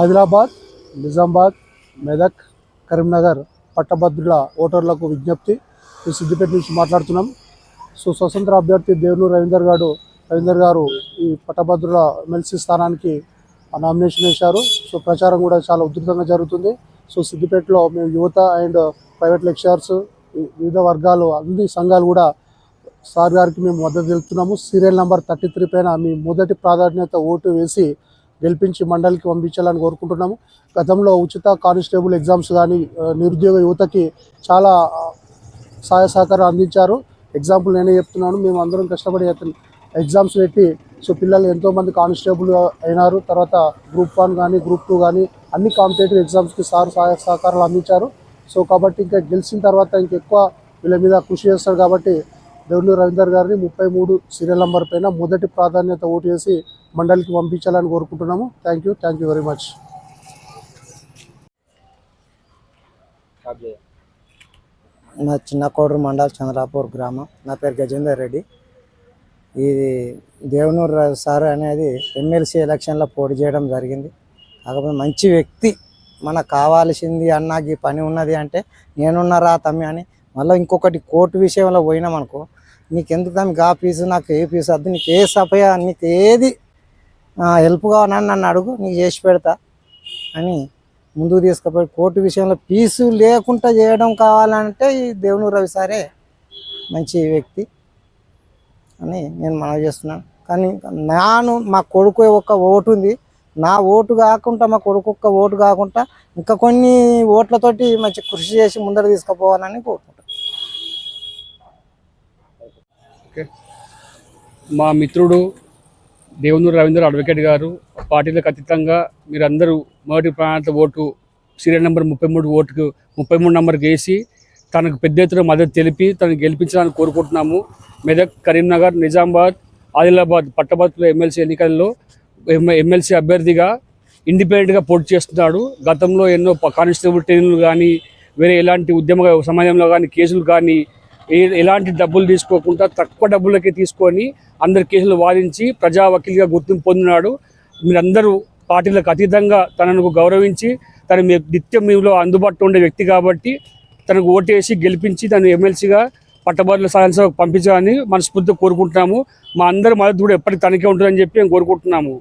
ఆదిలాబాద్ నిజామాబాద్ మెదక్ కరీంనగర్ పట్టభద్రుల ఓటర్లకు విజ్ఞప్తి. ఈ సిద్దిపేట నుంచి మాట్లాడుతున్నాం. సో స్వతంత్ర అభ్యర్థి దేవనూరు రవీందర్ గారు రవీందర్ గారు ఈ పట్టభద్రుల ఎమ్మెల్సీ స్థానానికి నామినేషన్ వేశారు. సో ప్రచారం కూడా చాలా ఉధృతంగా జరుగుతుంది. సో సిద్దిపేటలో మేము యువత అండ్ ప్రైవేట్ లెక్చరర్స్ వివిధ వర్గాలు అన్ని సంఘాలు కూడా సార్ గారికి మేము మద్దతు తెలుపుతున్నాము. సీరియల్ నెంబర్ థర్టీ త్రీ పైన మీ మొదటి ప్రాధాన్యత ఓటు వేసి గెలిపించి మండలికి పంపించాలని కోరుకుంటున్నాము. గతంలో ఉచిత కానిస్టేబుల్ ఎగ్జామ్స్ కానీ నిరుద్యోగ యువతకి చాలా సహాయ సహకారం అందించారు. ఎగ్జాంపుల్ నేనే చెప్తున్నాను. మేము అందరం కష్టపడి ఎగ్జామ్స్ పెట్టి సో పిల్లలు ఎంతోమంది కానిస్టేబుల్ అయినారు. తర్వాత గ్రూప్ వన్ కానీ గ్రూప్ టూ కానీ అన్ని కాంపిటేటివ్ ఎగ్జామ్స్కి సార్ సహాయ సహకారాలు అందించారు. సో కాబట్టి ఇంకా గెలిచిన తర్వాత ఇంకెక్కువ వీళ్ళ మీద కృషి చేస్తారు కాబట్టి దేవుళ్ళు రవీందర్ గారిని ముప్పై మూడు సీరియల్ నంబర్ పైన మొదటి ప్రాధాన్యత ఓటు వేసి మండలికి పంపించాలని కోరుకుంటున్నాము. Thank you thank you very much నా చిన్న కోడూరు మండల్ చంద్రాపూర్ గ్రామం. నా పేరు గజేందర్ రెడ్డి. ఇది దేవునూరు సార్ అనేది ఎమ్మెల్సీ ఎలక్షన్లో పోటీ చేయడం జరిగింది. కాకపోతే మంచి వ్యక్తి మనకు కావాల్సింది అన్నాకి ఈ పని ఉన్నది అంటే నేనున్నారా తమ్మి అని మళ్ళీ ఇంకొకటి కోర్టు విషయంలో పోయినాం అనుకో నీకు ఎందుకు దానికి ఆ పీసు నాకు ఏ పీసు వద్దు నీకు ఏ సపయ నీకు ఏది హెల్ప్ కావాలని నన్ను అడుగు నీకు చేసి పెడతా అని ముందుకు తీసుకుపోయి కోర్టు విషయంలో పీసు లేకుండా చేయడం కావాలంటే ఈ దేవుని రవి సారే మంచి వ్యక్తి అని నేను మనవి చేస్తున్నాను. కానీ నాను మా కొడుకు ఒక్క ఓటు ఉంది. నా ఓటు కాకుండా మా కొడుకు ఒక్క ఓటు కాకుండా ఇంకా కొన్ని ఓట్లతోటి మంచి కృషి చేసి ముందర తీసుకుపోవాలని ఓకే. మా మిత్రుడు దేవునూరు రవీంద్ర అడ్వకేట్ గారు పార్టీలకు అతీతంగా మీరందరూ మొదటి ప్రాణాంత ఓటు సీరియల్ నెంబర్ ముప్పై మూడు ఓటుకు ముప్పై మూడు నెంబర్కి వేసి తనకు పెద్ద ఎత్తున మద్దతు తెలిపి తనకు గెలిపించాలని కోరుకుంటున్నాము. మెదక్ కరీంనగర్ నిజామాబాద్ ఆదిలాబాద్ పట్టభద్రుల ఎమ్మెల్సీ ఎన్నికల్లో ఎమ్మెల్సీ అభ్యర్థిగా ఇండిపెండెంట్గా పోటీ చేస్తున్నాడు. గతంలో ఎన్నో కానిస్టేబుల్ ట్రైన్లు కానీ వేరే ఎలాంటి ఉద్యమ సమయంలో కానీ కేసులు కానీ ఎలాంటి డబ్బులు తీసుకోకుండా తక్కువ డబ్బులకే తీసుకొని అందరి కేసులు వాదించి ప్రజా వకీలుగా గుర్తింపు పొందినాడు. మీరందరూ పార్టీలకు అతీతంగా తనను గౌరవించి తన మీ నిత్యం మీలో అందుబాటులో ఉండే వ్యక్తి కాబట్టి తనకు ఓటేసి గెలిపించి తను ఎమ్మెల్సీగా పట్టభద్రుల సాయంత్రం పంపించాలని మనస్ఫూర్తిగా కోరుకుంటున్నాము. మా అందరి మద్దతు కూడా ఎప్పటికీ తనకే ఉంటుందని చెప్పి మేము కోరుకుంటున్నాము.